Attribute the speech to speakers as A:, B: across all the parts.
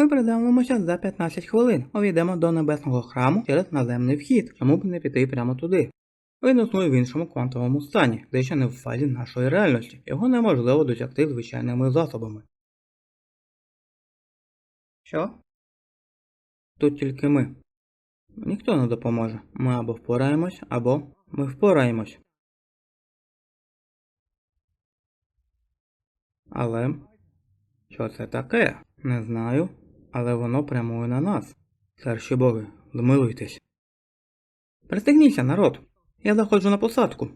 A: Ми придавимося за 15 хвилин. Увійдемо до небесного храму через наземний вхід. Чому б не піти прямо туди? Він існує в іншому квантовому стані, де ще не в фазі нашої реальності. Його неможливо досягти звичайними засобами. Що? Тут тільки ми. Ніхто не допоможе. Ми або впораємось, або ми впораємось. Але що це таке? Не знаю, але воно прямує на нас. Старші боги, змилуйтесь. Пристегніться, народ. Я заходжу на посадку.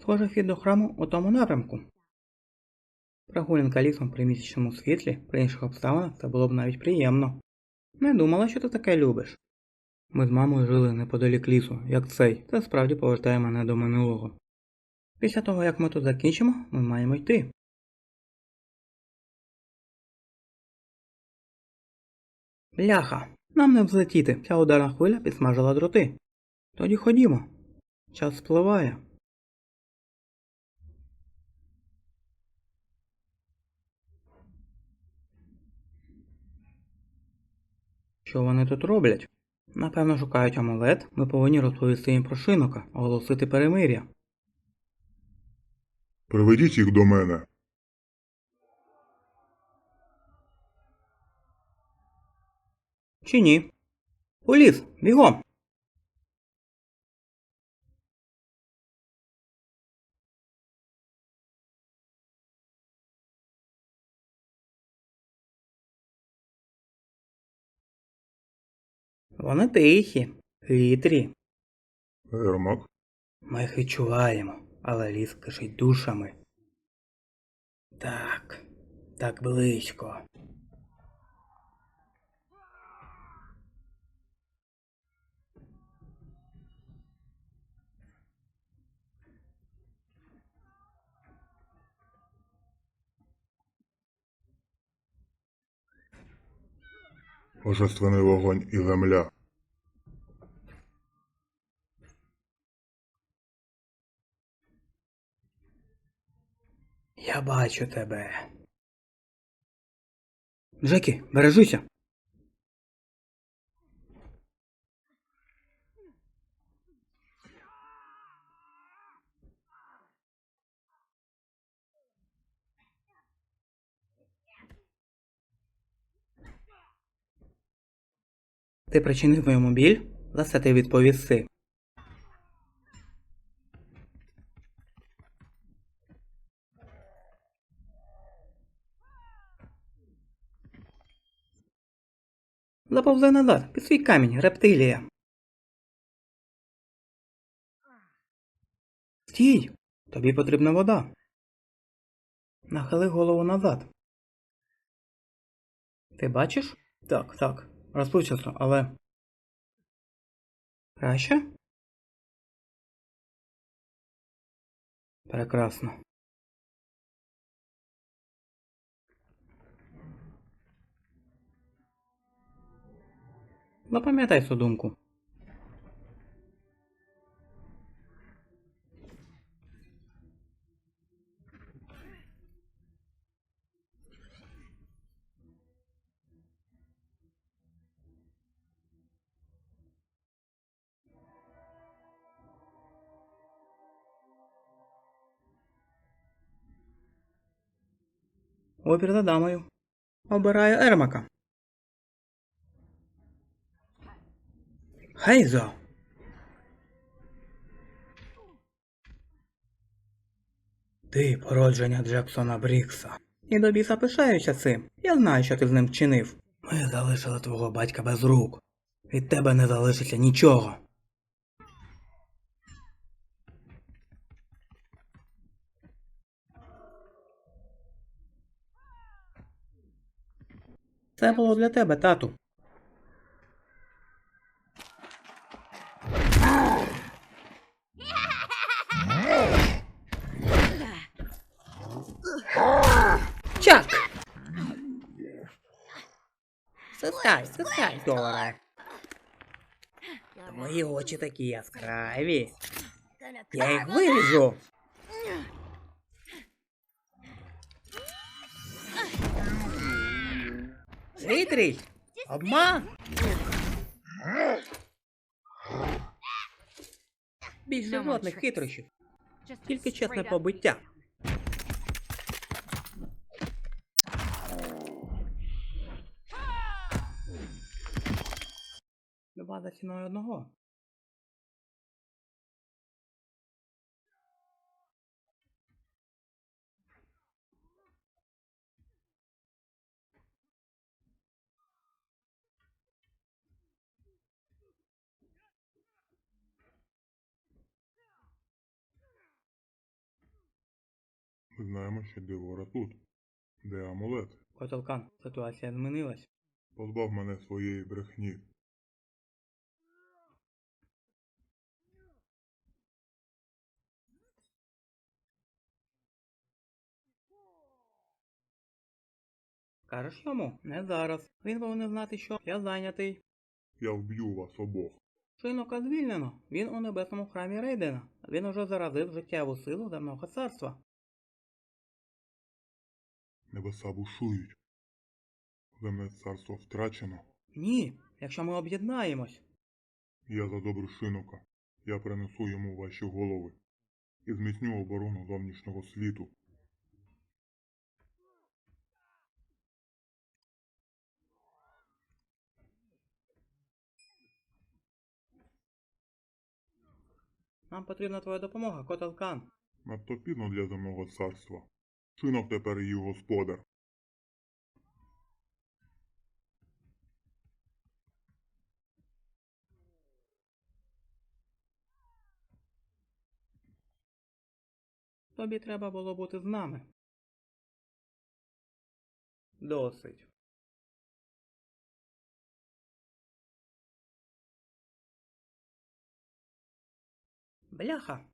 A: Схоже, вхід до храму у тому напрямку. Прогулянка лісом при місячному світлі, при інших обставинах це було б навіть приємно. Не думала, що ти таке любиш. Ми з мамою жили неподалік лісу, як цей. Це справді повертає мене до минулого. Після того, як ми тут закінчимо, ми маємо йти. Бляха, нам не взлетіти. Ця ударна хвиля підсмажила дроти. Тоді ходімо. Час спливає. Що вони тут роблять? Напевно, шукають амулет. Ми повинні розповісти їм про шинока, оголосити перемир'я.
B: Приведіть їх до мене.
A: Чи ні? У ліс, бігом! Вони тихі, вітрі.
B: Ермак.
A: Ми їх відчуваємо, але ліс кишить душами. Так, так близько.
B: Божественний вогонь і земля.
A: Я бачу тебе. Джекі, бережися. Ти причинив моєму біль? За це ти відповісти. Заповзай назад, під свій камінь, рептилія. Стій! Тобі потрібна вода. Нахили голову назад. Ти бачиш? Так, так. Розпливчасто, але. Краще? Прекрасно. Запам'ятай цю думку. Опір за дамою. Обираю Ермака. Гейзо! Ти породження Джексона Брікса. І до біса пишаюся цим. Я знаю, що ти з ним вчинив. Ми залишили твого батька без рук. Від тебе не залишиться нічого. Це було для тебе, тату. Чак! Состай, состай, Дора. Твої очі такі яскраві. Я їх виріжу. Хитрість! Обман! Більше жодних хитрощів, тільки чесне побиття. Два за ціною одного.
B: Ми знаємо, що Девора тут. Де амулет?
A: Котелкан, ситуація змінилась.
B: Позбав мене своєї брехні.
A: Кажеш йому? Не зараз. Він повинен знати, що я зайнятий.
B: Я вб'ю вас обох.
A: Шинока звільнено. Він у небесному храмі Рейдена. Він уже заразив життєву силу земного царства.
B: Небеса бушують. Земне царство втрачено.
A: Ні, якщо ми об'єднаємось.
B: Я задобрю шинока. Я принесу йому ваші голови. І зміцню оборону зовнішнього світу.
A: Нам потрібна твоя допомога, Котелкан.
B: Надто пізно для земного царства. Шинок тепер її господар.
A: Тобі треба було бути з нами. Досить. Бляха.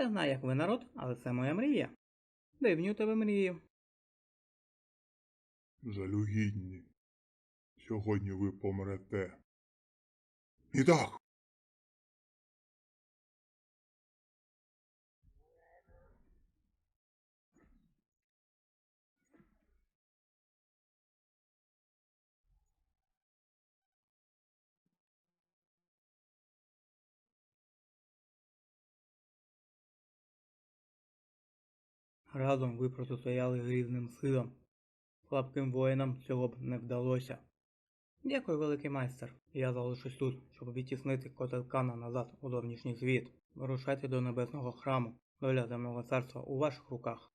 A: Не знаю, як ви народ, але це моя мрія. Дивні у тебе мрії.
B: Жалюгідні. Сьогодні ви помрете. І так.
A: Разом ви протистояли грізним силам. Слабким воїнам цього б не вдалося. Дякую, великий майстер. Я залишусь тут, щоб відтіснити Котелкана назад у зовнішній світ. Вирушайте до небесного храму. Доля земного царства у ваших руках.